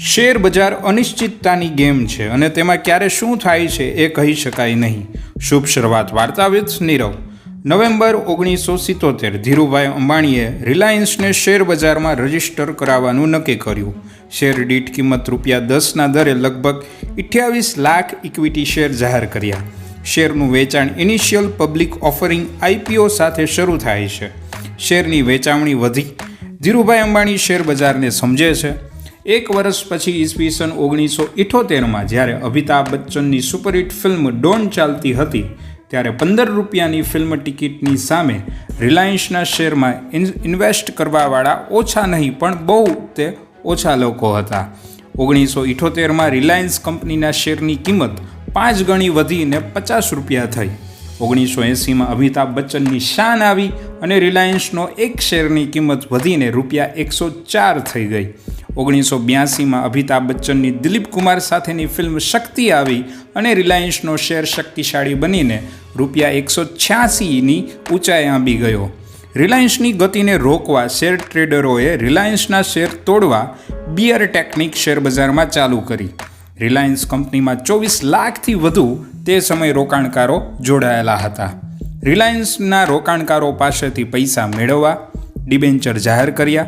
Share બજાર અનિશ્ચિતતાની game છે અને તેમાં ક્યારે શું થાય છે એ કહી શકાય નહીં. શુભ શરૂઆત વાર્તા વિથ નીરવ. નવેમ્બર ઓગણીસો સિત્તોતેર ધીરુભાઈ અંબાણીએ રિલાયન્સને શેર બજારમાં રજિસ્ટર કરાવવાનું નક્કી કર્યું. શેર દીઠ કિંમત રૂપિયા દસના દરે લગભગ અઠ્યાવીસ લાખ ઇક્વિટી શેર જાહેર કર્યા. શેરનું વેચાણ ઇનિશિયલ પબ્લિક ઓફરિંગ આઈપીઓ સાથે શરૂ થાય છે. શેરની વેચાવણી વધી. ધીરુભાઈ અંબાણી શેર બજારને સમજે છે. એક વર્ષ પછી ઈસવીસન ઓગણીસો ઇઠોતેરમાં જ્યારે અમિતાભ બચ્ચનની સુપરહિટ ફિલ્મ ડોન ચાલતી હતી, ત્યારે પંદર રૂપિયાની ફિલ્મ ટિકિટની સામે રિલાયન્સના શેરમાં ઇન્વેસ્ટ કરવાવાળા ઓછા નહીં, પણ બહુ તે ઓછા લોકો હતા. ઓગણીસો ઇઠોતેરમાં રિલાયન્સ કંપનીના શેરની કિંમત પાંચ ગણી વધીને પચાસ રૂપિયા થઈ. ઓગણીસો એંસીમાં અમિતાભ બચ્ચનની શાન આવી અને રિલાયન્સનો એક શેરની કિંમત વધીને રૂપિયા એકસો ચાર થઈ ગઈ. ઓગણીસો બ્યાસીમાં અમિતાભ બચ્ચનની દિલીપ કુમાર સાથેની ફિલ્મ શક્તિ આવી અને રિલાયન્સનો શેર શક્તિશાળી બનીને રૂપિયા એકસો છ્યાસીની ઊંચાઈ આંબી ગયો. રિલાયન્સની ગતિને રોકવા શેર ટ્રેડરોએ રિલાયન્સના શેર તોડવા બિયર ટેકનિક શેર બજારમાં ચાલુ કરી. રિલાયન્સ કંપનીમાં ચોવીસ લાખથી વધુ તે સમયે રોકાણકારો જોડાયેલા હતા. રિલાયન્સના રોકાણકારો પાસેથી પૈસા મેળવવા, ડિબેન્ચર જાહેર કર્યા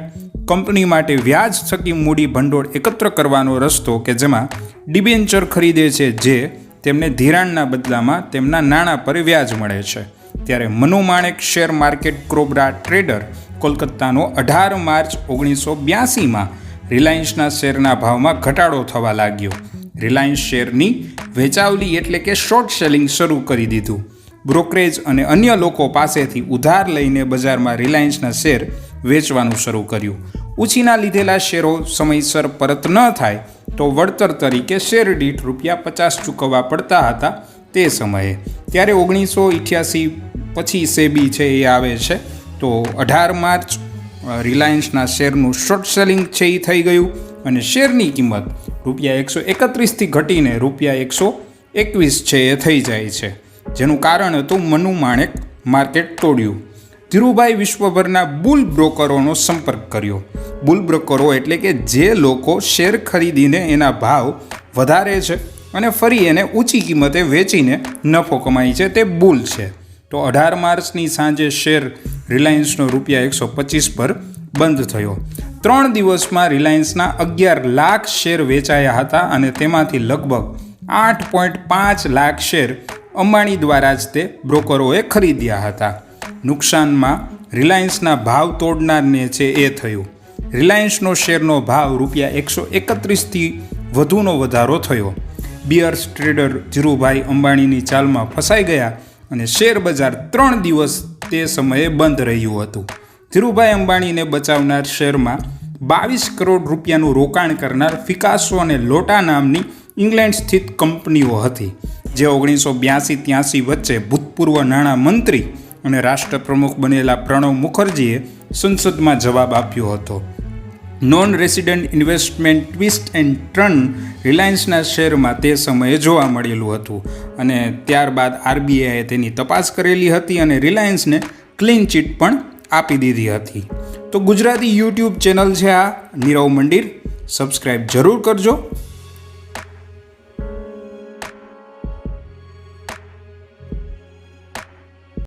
કંપની માટે વ્યાજ થકી મૂડી ભંડોળ એકત્ર કરવાનો રસ્તો કે જેમાં ડિબેન્ચર ખરીદે છે જે તેમને ધિરાણના બદલામાં તેમના નાણાં પર વ્યાજ મળે છે. ત્યારે Manu Manek share market ક્રોબરા trader કોલકાતાનો અઢાર માર્ચ ઓગણીસો બ્યાસીમાં રિલાયન્સના શેરના ભાવમાં ઘટાડો થવા લાગ્યો. રિલાયન્સ શેરની વેચાવલી એટલે કે શોર્ટ સેલિંગ શરૂ કરી દીધું. બ્રોકરેજ અને અન્ય લોકો પાસેથી ઉધાર લઈને બજારમાં રિલાયન્સના શેર વેચવાનું શરૂ કર્યું. ઉછીના લીધેલા શેરો સમયસર પરત ન થાય તો વળતર તરીકે શેર દીઠ રૂપિયા પચાસ ચૂકવવા પડતા હતા તે સમયે. ત્યારે ઓગણીસો ઇઠ્યાસી પછી સેબી છે એ આવે છે. તો અઢાર માર્ચ રિલાયન્સના શેરનું શોર્ટ સેલિંગ છે એ થઈ ગયું અને શેરની કિંમત રૂપિયા એકસો એકત્રીસથી ઘટીને રૂપિયા એકસો એકવીસ છે એ થઈ જાય છે. જેનું કારણ હતું મનુ માણેક માર્કેટ તોડ્યું. ધીરુભાઈ વિશ્વભરના બુલ બ્રોકરોનો સંપર્ક કર્યો. બુલ બ્રોકરો એટલે કે જે લોકો શેર ખરીદીને એના ભાવ વધારે છે અને ફરી એને ઊંચી કિંમતે વેચીને નફો કમાય છે તે બુલ છે. તો અઢાર માર્ચની સાંજે શેર રિલાયન્સનો રૂપિયા એકસો પચીસ પર બંધ થયો. ત્રણ દિવસમાં રિલાયન્સના અગિયાર લાખ શેર વેચાયા હતા અને તેમાંથી લગભગ આઠ પોઈન્ટ પાંચ લાખ શેર અંબાણી દ્વારા જ તે બ્રોકરોએ ખરીદ્યા હતા. નુકસાનમાં રિલાયન્સના ભાવ તોડનારને છે એ થયું. રિલાયન્સનો શેરનો ભાવ રૂપિયા એકસો એકત્રીસથી વધુનો વધારો થયો. બિયર્સ ટ્રેડર ધીરુભાઈ અંબાણીની ચાલમાં ફસાઈ ગયા અને શેર બજાર ત્રણ દિવસ તે સમયે બંધ રહ્યું હતું. ધીરુભાઈ અંબાણીને બચાવનાર શેરમાં બાવીસ કરોડ રૂપિયાનું રોકાણ કરનાર ફિકાસો અને લોટા નામની ઇંગ્લેન્ડ સ્થિત કંપનીઓ હતી, જે ઓગણીસો બ્યાસી ત્યાસી વચ્ચે ભૂતપૂર્વ નાણાં મંત્રી અને રાષ્ટ્રપ્રમુખ બનેલા પ્રણવ મુખર્જીએ સંસદમાં જવાબ આપ્યો હતો. Non resident investment twist and turn રિલાયન્સના શેરમાં તે સમયે જોવા મળેલું હતું અને ત્યારબાદ આરબીઆઈએ તેની તપાસ કરેલી હતી અને રિલાયન્સને ક્લીન ચીટ પણ આપી દીધી હતી. તો ગુજરાતી યુટ્યુબ ચેનલ છે આ. નીરવ મંદિર. સબસ્ક્રાઈબ જરૂર કરજો.